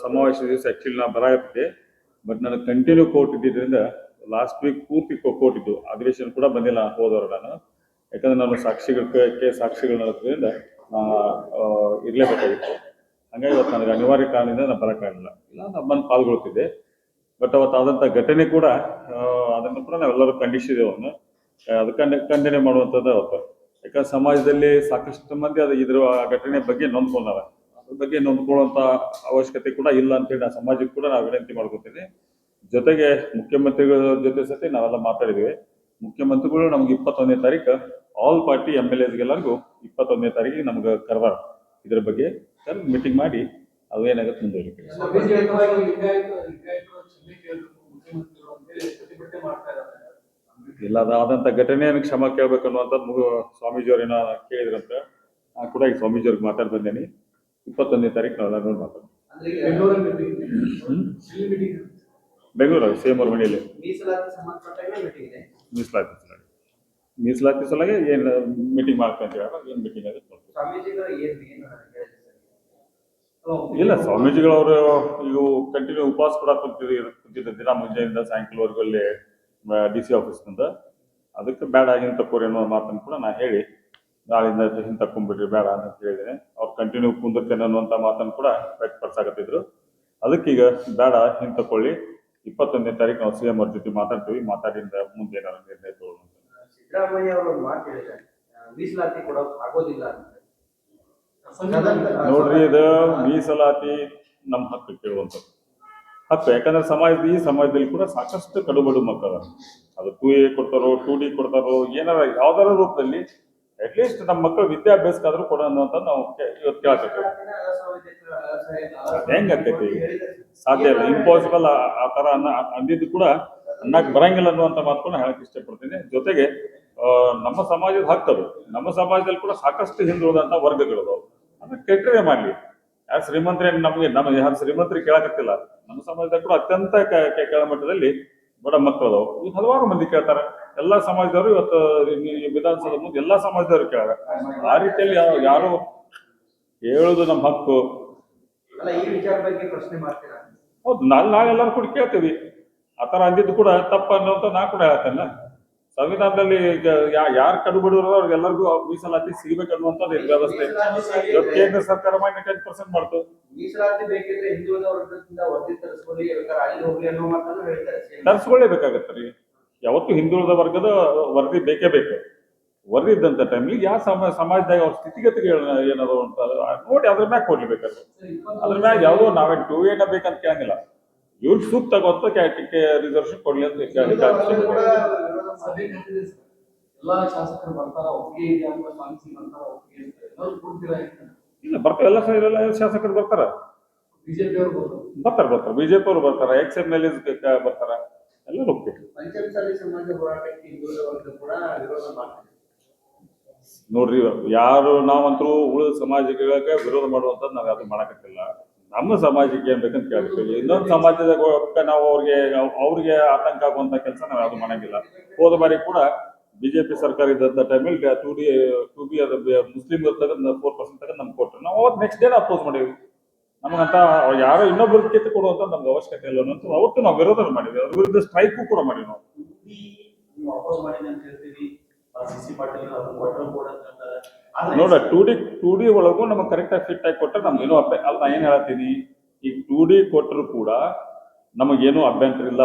ಸಮಾವೇಶ ದಿವಸ ಆಕ್ಚುಲಿ ನಾ ಬರಾಗತ್ತೆ ಬಟ್ ನನಗೆ ಕಂಟಿನ್ಯೂ ಕೋರ್ಟ್ ಇದ್ದಿದ್ದರಿಂದ ಲಾಸ್ಟ್ ವೀಕ್ ಪೂರ್ತಿ ಕೋರ್ಟ್ ಇದ್ದು, ಅಧಿವೇಶನ ಕೂಡ ಬಂದಿಲ್ಲ ಹೋದವರು ನಾನು. ಯಾಕಂದ್ರೆ ನಾನು ಸಾಕ್ಷಿಗಳಕ್ಕೆ ಸಾಕ್ಷಿಗಳು ನಡೆಸೋದ್ರಿಂದ ಇರಲೇಬೇಕಾಗಿತ್ತು. ಹಾಗಾಗಿ ಇವತ್ತು ನನಗೆ ಅನಿವಾರ್ಯ ಕಾರಣದಿಂದ ನಾನು ಬರೋಕ್ಕಾಗಲಿಲ್ಲ ಇಲ್ಲ ನಾನು ಬಂದು ಪಾಲ್ಗೊಳ್ತಿದ್ದೆ. ಬಟ್ ಅವತ್ತು ಆದಂಥ ಘಟನೆ ಕೂಡ ಅದನ್ನು ಕೂಡ ನಾವೆಲ್ಲರೂ ಖಂಡಿಸಿದ್ದೇವೆ ಅವನು ಅದಕ್ಕೆ ಖಂಡನೆ ಮಾಡುವಂಥದ್ದು ಅವತ್ತು. ಯಾಕಂದ್ರೆ ಸಮಾಜದಲ್ಲಿ ಸಾಕಷ್ಟು ಮಂದಿ ಅದು ಇದ್ರ ಘಟನೆ ಬಗ್ಗೆ ನೊಂದ್ಕೊಂಡಾರ ಅದ್ರ ಬಗ್ಗೆ ನೊಂದ್ಕೊಳ್ಳುವಂತ ಅವಶ್ಯಕತೆ ಕೂಡ ಇಲ್ಲ ಅಂತೇಳಿ ನಾನು ಸಮಾಜಕ್ಕೆ ಕೂಡ ನಾವು ವಿನಂತಿ ಮಾಡ್ಕೊತೀನಿ. ಜೊತೆಗೆ ಮುಖ್ಯಮಂತ್ರಿಗಳ ಜೊತೆ ಸತಿ ನಾವೆಲ್ಲ ಮಾತಾಡಿದ್ವಿ. ಮುಖ್ಯಮಂತ್ರಿಗಳು ನಮ್ಗೆ ಇಪ್ಪತ್ತೊಂದನೇ ತಾರೀಕು ಆಲ್ ಪಾರ್ಟಿ ಎಂ ಎಲ್ ಎಸ್ಗೆಲ್ಲರಿಗೂ ಇಪ್ಪತ್ತೊಂದನೇ ತಾರೀಕಿಗೆ ನಮ್ಗೆ ಕರ್ದಾರ ಇದ್ರ ಬಗ್ಗೆ ಮೀಟಿಂಗ್ ಮಾಡಿ ಅದು ಏನಾಗುತ್ತೆ ಮುಂದುವರಿಕೆ. ಇಲ್ಲ ಅದಾದಂಥ ಘಟನೆಯನ್ನು ಕ್ಷಮ ಕೇಳ್ಬೇಕು ಅನ್ನುವಂಥದ್ದು ಸ್ವಾಮೀಜಿಯವ್ರೇನೋ ಕೇಳಿದ್ರಂತ. ನಾನು ಕೂಡ ಈಗ ಸ್ವಾಮೀಜಿಯವ್ರಿಗೆ ಮಾತಾಡಿ ಬಂದೇನಿ ಇಪ್ಪತ್ತೊಂದನೇ ತಾರೀಕು ನಾವು ನೋಡಿ ಮಾತಾಡ್ತೀವಿ ಬೆಂಗಳೂರಲ್ಲಿ ಸೇಮ್ ಅವ್ರ ಮನೆಯಲ್ಲಿ. ಮೀಸಲಾತಿ ಇದೆ. ಮೀಸಲಾತಿ ಸಲುವಾಗಿ ಏನು ಮೀಟಿಂಗ್ ಮಾಡ್ಕೊಂತೀವಿ ಏನು ಮೀಟಿಂಗ್ ಆಗುತ್ತೆ ಇಲ್ಲ ಸ್ವಾಮೀಜಿಗಳವರು ಈಗ ಕಂಟಿನ್ಯೂ ಉಪವಾಸ ಕೂಡ ಕುಂತಿದ್ರು ಕುಂತಿದ್ದ ದಿನ ಮುಂಜಾನೆಯಿಂದ ಸಾಯಂಕಾಲವರೆಗೂ ಅಲ್ಲಿ ಡಿ ಸಿ ಆಫೀಸ್ನಿಂದ ಅದಕ್ಕೆ ಬೇಡ ಹಿಂತಕ್ಕೋರಿ ಅನ್ನೋ ಮಾತನ್ನು ಕೂಡ ನಾ ಹೇಳಿ ನಾಳಿಂದ ಹಿಂತಕ್ಕೊಂಡ್ಬಿಡ್ರಿ ಬೇಡ ಅಂತ ಹೇಳಿದ್ರೆ ಅವ್ರು ಕಂಟಿನ್ಯೂ ಕುಂದಿರ್ತೇನೆ ಅನ್ನುವಂತ ಮಾತನ್ನು ಕೂಡ ವ್ಯಕ್ತಪಡಿಸಾಕತ್ತಿದ್ರು. ಅದಕ್ಕೀಗ ಬೇಡ ಹಿಂತಕೊಳ್ಳಿ. ಇಪ್ಪತ್ತೊಂದನೇ ತಾರೀಕು ನಾವು ಸಿ ಎಂ ಅವ್ರ ಜೊತೆ ಮಾತಾಡ್ತೀವಿ. ಮಾತಾಡಿದ ಮುಂದೆ ಏನಾದ್ರು ನಿರ್ಣಯ ತಗೊಳ್ಳೋಣ ಸಿದ್ದರಾಮಯ್ಯ ಅವರು ಒಂದು ಮಾತು ಹೇಳಿದ್ದಾರೆ. ಮೀಸಲಾತಿ ಕೊಡೋಕ್ ಆಗೋದಿಲ್ಲ ಅಂತ ನೋಡ್ರಿ ಇದು ಮೀಸಲಾತಿ ನಮ್ಮ ಹಕ್ಕು ಕೇಳುವಂಥದ್ದು. ಹಕ್ಕು ಯಾಕಂದ್ರೆ ಸಮಾಜದ ಈ ಸಮಾಜದಲ್ಲಿ ಕೂಡ ಸಾಕಷ್ಟು ಕಡುಬಡು ಮಕ್ಕಳ. ಅದು ಟೂ ಎ ಕೊಡ್ತಾರೋ ಟೂ ಡಿ ಕೊಡ್ತಾರೋ ಏನಾರ ಯಾವ್ದಾರ ರೂಪದಲ್ಲಿ ಅಟ್ಲೀಸ್ಟ್ ನಮ್ಮ ಮಕ್ಕಳು ವಿದ್ಯಾಭ್ಯಾಸಕ್ಕಾದ್ರೂ ಕೊಡೋ ಅನ್ನುವಂತ ನಾವು ಇವತ್ತು ಕೇಳಕತ್ತೇವೆ ಹೆಂಗಾಗ್ತೈತಿ ಸಾಧ್ಯ ಇಲ್ಲ. ಇಂಪಾಸಿಬಲ್ ಆ ಥರ ಅನ್ನ ಅಂದಿದ್ದು ಕೂಡ ಅನ್ನಕ್ ಬರಂಗಿಲ್ಲ ಅನ್ನುವಂತ ಮಾತುಗಳನ್ನ ಹೇಳಕ್ಕೆ ಇಷ್ಟಪಡ್ತೀನಿ. ಜೊತೆಗೆ ನಮ್ಮ ಸಮಾಜದ ಹಕ್ಕದು ನಮ್ಮ ಸಮಾಜದಲ್ಲಿ ಕೂಡ ಸಾಕಷ್ಟು ಹಿಂದುಳಿದಂತ ವರ್ಗಗಳು ಅದನ್ನ ಕೆಟ್ಟರೆ ಮಾಡಲಿ. ಯಾರು ಶ್ರೀಮಂತರೇ ನಮಗೆ ನಮ್ಮ ಯಾರು ಶ್ರೀಮಂತರಿಗೆ ಕೇಳಕತ್ತಿಲ್ಲ ನಮ್ಮ ಸಮಾಜದಲ್ಲಿ ಕೂಡ ಅತ್ಯಂತ ಕೆಳಮಟ್ಟದಲ್ಲಿ ಬಡ ಮಕ್ಕಳು ಈಗ ಹಲವಾರು ಮಂದಿ ಕೇಳ್ತಾರೆ. ಎಲ್ಲಾ ಸಮಾಜದವರು ಇವತ್ತು ಈ ವಿಧಾನಸೌಧ ಮುಂದೆ ಎಲ್ಲಾ ಸಮಾಜದವರು ಕೇಳಾರ ಆ ರೀತಿಯಲ್ಲಿ ಯಾರು ಹೇಳುದು ನಮ್ಮ ಹಕ್ಕು. ಈ ಹೌದು ನಾನು ನಾವೆಲ್ಲರೂ ಕೂಡ ಕೇಳ್ತೀವಿ. ಆ ಥರ ಅಂದಿದ್ದು ಕೂಡ ತಪ್ಪು ಅನ್ನೋಂಥ ನಾ ಕೂಡ ಹೇಳ್ತೇನೆ. ಸಂವಿಧಾನದಲ್ಲಿ ಈಗ ಕಡು ಯಾರು ಕಡುಬಡಿರೋ ಅವ್ರಿಗೆಲ್ಲರಿಗೂ ಮೀಸಲಾತಿ ಸಿಗಬೇಕು ಅನ್ನುವಂಥದ್ದು ಇದು ವ್ಯವಸ್ಥೆ. ಇವತ್ತು ಕೇಂದ್ರ ಸರ್ಕಾರ ಮಾಡಿ ಟೆನ್ ಪರ್ಸೆಂಟ್ ಮಾಡ್ತು. ಮೀಸಲಾತಿ ಬೇಕಿದ್ರೆ ಹಿಂದುಳಿದ ವರ್ಗದಿಂದ ವರದಿ ತರಿಸ್ಬೋದು ಬೇಕಾದ್ರೆ ಅಲ್ಲಿ ಹೋಗ್ಲಿ ಅನ್ನೋ ಮಾತನ್ನು ಹೇಳ್ತಾರೆ ತರಿಸ್ಕೊಳ್ಳೇಬೇಕಾಗತ್ತೆ ರೀ. ಯಾವತ್ತು ಹಿಂದುಳಿದ ವರ್ಗದ ವರದಿ ಬೇಕೇ ಬೇಕು. ವರದಿ ಇದ್ದಂತ ಟೈಮ್ಲಿ ಯಾವ ಸಮ ಸಮಾಜದಾಗ ಅವ್ರ ಸ್ಥಿತಿಗತಿಗಳು ಏನದು ಅಂತ ನೋಡಿ ಅದ್ರ ಮ್ಯಾಗ ಕೊಡ್ಲಿ ಬೇಕಾದ್ರೆ. ಅದ್ರ ಮ್ಯಾಗ ಯಾವುದೋ ನಾವೇನ್ ಟೂ ಏನ ಬೇಕಂತ ಕೇಳಂಗಿಲ್ಲ ಇವ್ರು ಸೂಕ್ತ ಆಗುವಂತ ರಿಸರ್ವೇಶನ್ ಕೊಡ್ಲಿ ಅಂತ ಕೇಳಿ ಸಭೆ ಸರ್. ಎಲ್ಲಾ ಶಾಸಕರು ಬರ್ತಾರ ಒಪ್ಪಿಗೆ ಇದೆ ಅಂತ ಸ್ವಾಮೀಜಿ ಬರ್ತಾರ ಒಪ್ಪಿಗೆ ಅಂತ ಎಲ್ಲರೂ ಕೊಡ್ತೀರಾ ಇಲ್ಲ ಬರ್ತಾರೆ ಎಲ್ಲ ಎಲ್ಲ ಶಾಸಕರು ಬರ್ತಾರ? ಬಿಜೆಪಿ ಅವರು ಬರ್ತಾರೆ? ಬರ್ತಾರೆ ಬರ್ತಾರೆ. ಬಿಜೆಪಿ ಅವರು ಬರ್ತಾರ? ಎಕ್ಸ್ ಎಂ ಎಲ್ ಬರ್ತಾರ? ಎಲ್ಲರೂ ಒಪ್ಪಿಗೆ. ಪಂಚಮಸಾಲಿ ಸಮಾಜ ಹೋರಾಟಕ್ಕೆ ಹಿಂದುಳಿದ ವರ್ಗ ಕೂಡ ವಿರೋಧ ಮಾಡ್ತಾರೆ. ನೋಡ್ರಿ ಯಾರು ನಾವಂತರೂ ಉಳಿದ ಸಮಾಜಗಳಿಗೆ ವಿರೋಧ ಮಾಡುವಂಥದ್ದು ನಾವು ಯಾವುದು ಮಾಡಕತ್ತಿಲ್ಲ. ನಮ್ಮ ಸಮಾಜಕ್ಕೆ ಏನ್ ಬೇಕಂತ ಕೇಳ್ತೀವಿ ಇನ್ನೊಂದು ಸಮಾಜದ ನಾವು ಅವ್ರಿಗೆ ಅವ್ರಿಗೆ ಆತಂಕ ಆಗುವಂತ ಕೆಲಸ ನಾವು ಯಾವುದು ಮಾಡಂಗಿಲ್ಲ. ಹೋದ ಬಾರಿ ಕೂಡ ಬಿಜೆಪಿ ಸರ್ಕಾರ ಇದ್ದಂತ ಟೈಮಲ್ಲಿ ಟು ಡಿ ಟು ಬಿ ಅದ ಮುಸ್ಲಿಂ ತಗೊಂಡು ಫೋರ್ ಪರ್ಸೆಂಟ್ ತಗೊಂಡು ನಮ್ಗೆ ಕೊಟ್ಟರು ನಾವು ಅವತ್ತು ನೆಕ್ಸ್ಟ್ ಡೇ ಅಪೋಸ್ ಮಾಡಿವಿ. ನಮಗಂತ ಯಾರೋ ಇನ್ನೊಬ್ಬರು ಕಿತ್ತು ಕೊಡುವಂತ ನಮ್ಗೆ ಅವಶ್ಯಕತೆ ಇಲ್ಲ ಅಂತ ಅವತ್ತು ನಾವು ವಿರೋಧ ಮಾಡಿದ್ವಿ. ಅದ್ರ ವಿರುದ್ಧ ಸ್ಟ್ರೈಕು ಕೂಡ ಮಾಡಿವಿ ನಾವು. ನೋಡ ಟೂ ಡಿ ಟೂ ಡಿ ಒಳಗೂ ನಮಗೆ ಕರೆಕ್ಟ್ ಆಗಿ ಫಿಟ್ ಆಗಿ ಕೊಟ್ಟರೆ ನಮ್ಗೆ ಏನು ಅಭ್ಯ ಅಲ್ಲ ನಾ ಏನ್ ಹೇಳ್ತೀನಿ ಈಗ ಟೂ ಡಿ ಕೊಟ್ಟರು ಕೂಡ ನಮಗೇನು ಅಭ್ಯಂತರ ಇಲ್ಲ.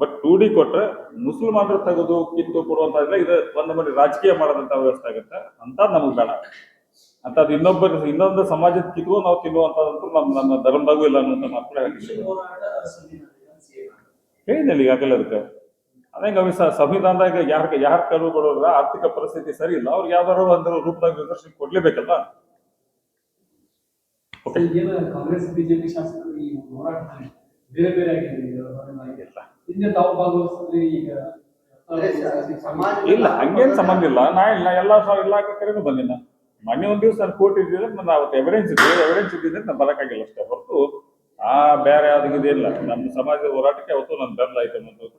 ಬಟ್ ಟೂ ಡಿ ಕೊಟ್ರೆ ಮುಸಲ್ಮಾನರು ತೆಗೆದು ಕಿತ್ತು ಕೊಡುವಂತ ಇದು ಒಂದು ಮಾಡಿ ರಾಜಕೀಯ ಮಾಡೋದಂತ ವ್ಯವಸ್ಥೆ ಆಗುತ್ತೆ. ಅಂತ ನಮಗೆ ಬೇಡ. ಅಂತ ಅದು ಇನ್ನೊಬ್ಬರ ಇನ್ನೊಂದು ಸಮಾಜದ ಕಿತ್ತು ನಾವು ತಿನ್ನುವಂತದ್ದು ನಮ್ಮ ನಮ್ಮ ಧರ್ಮದಾಗೂ ಇಲ್ಲ ಅನ್ನೋಂಥ ಮಾತ್ರ ಹೇಳಿದ್ದೀನಿ ಹೇಳಿದ್ನಲ್ಲ ಈಗಾಗಲೇ ಅದಕ್ಕೆ. ಅದಂಗ ಅವಿ ಸ- ಸಂವಿಧಾನದಾಗ ಯಾರ ಯಾರ ಕರು ಕೊಡೋದ್ರ ಆರ್ಥಿಕ ಪರಿಸ್ಥಿತಿ ಸರಿ ಇಲ್ಲ. ಅವ್ರಿಗೆ ಯಾವ್ದಾರು ಒಂದು ರೂಪದಾಗ ರಿಸರ್ವೇಶನ್ ಕೊಡ್ಲೇಬೇಕಲ್ಲ? ಓಕೆ ಏನು ಕಾಂಗ್ರೆಸ್ ಬಿಜೆಪಿ ಶಾಸಕರು ಈ ಹೋರಾಟದಲ್ಲಿ ಬೇರೆ ಬೇರೆ ಆಗಿದೆ ಇಲ್ಲ. ಹಂಗೇನ್ ಸಂಬಂಧ ಇಲ್ಲ. ನಾ ಇಲ್ಲ ಎಲ್ಲಾ ಇಲಾಖೆ ಕಡೆನೂ ಬಂದಿನ ಮೊನ್ನೆ ಒಂದ್ ದಿವಸ ನಾನು ಕೋರ್ಟ್ ಇದ್ದಿದ್ರೆ ನಾನು ಅವತ್ತು ಎವಿಡೆನ್ಸ್ ಇದ್ದೆ ಎವಿಡೆನ್ಸ್ ಇದ್ದಿದ್ರೆ ನಾನು ಬರಕ್ಕಾಗಿಲ್ಲ ಅಷ್ಟೇ ಹೊರತು ಆ ಬೇರೆ ಯಾವ್ದು ಇಲ್ಲ. ನಮ್ಮ ಸಮಾಜದ ಹೋರಾಟಕ್ಕೆ ಅವತ್ತು ನನ್ನ ಬೆಂಬಲ ಐತೆ ಅನ್ನೋದು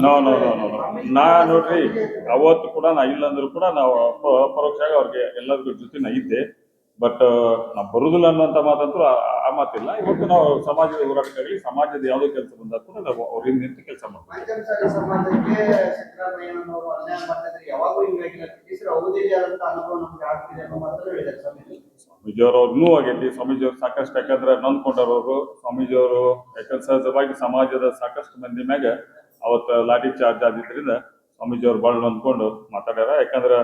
no no no no no. ನಾ ನೋಡ್ರಿ, ಅವತ್ತು ಕೂಡ ನಾ ಇಲ್ಲ ಅಂದ್ರೂ ಕೂಡ ನಾವು ಪರೋಕ್ಷ ಪರೋಕ್ಷವಾಗಿ ಅವ್ರಿಗೆ ಎಲ್ಲರಿಗೂ ಜೊತೆ ನಾ ಇದ್ದೆ. ಬಟ್ ನಾವು ಬರುದಿಲ್ಲ ಅನ್ನುವಂತ ಮಾತಂತೂ ಆ- ಆ ಮಾತಿಲ್ಲ. ಇವತ್ತು ನಾವು ಸಮಾಜದ ಹೋರಾಟಕ್ಕಾಗಲಿ, ಸಮಾಜದ ಯಾವುದೇ ಕೆಲಸ ಬಂದಾಗ ಕೂಡ ನಾವು ಅವ್ರಿಂದ ನಿಂತು ಕೆಲಸ ಮಾಡ್ತೀವಿ ಇನ್ನೂ ಆಗೈತಿ. ಸ್ವಾಮೀಜಿಯವರು ಸಾಕಷ್ಟು ಯಾಕಂದ್ರೆ ನೊಂದ್ಕೊಂಡವರು ಸ್ವಾಮೀಜಿಯವರು ಯಾಕಂದ್ರೆ ಸಹಜವಾಗಿ ಸಮಾಜದ ಸಾಕಷ್ಟು ಮಂದಿ ಮ್ಯಾಗ ಅವತ್ತು ಲಾಠಿ ಚಾರ್ಜ್ ಆದಿದ್ರಿಂದ ಸ್ವಾಮೀಜಿಯವರು ಭಾಳ ನೊಂದ್ಕೊಂಡು ಮಾತಾಡ್ಯಾರ. ಯಾಕಂದ್ರೆ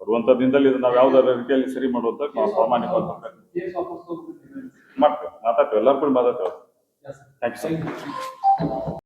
ಬರುವಂತ ದಿನದಲ್ಲಿ ಇದು ನಾವು ಯಾವ್ದಾರ ರೀತಿಯಲ್ಲಿ ಸರಿ ಮಾಡುವಂತ ನಾವು ತಗೊಂಡ್ಬಿಟ್ಟಿದ್ದಾರೆ. ಮಾಡ್ತೇವೆ. ಮಾತಾಡ್ತೇವೆ. ಎಲ್ಲರೂ ಕೂಡ ಮಾತಾಡ್ತೇವೆ. Thank you sir.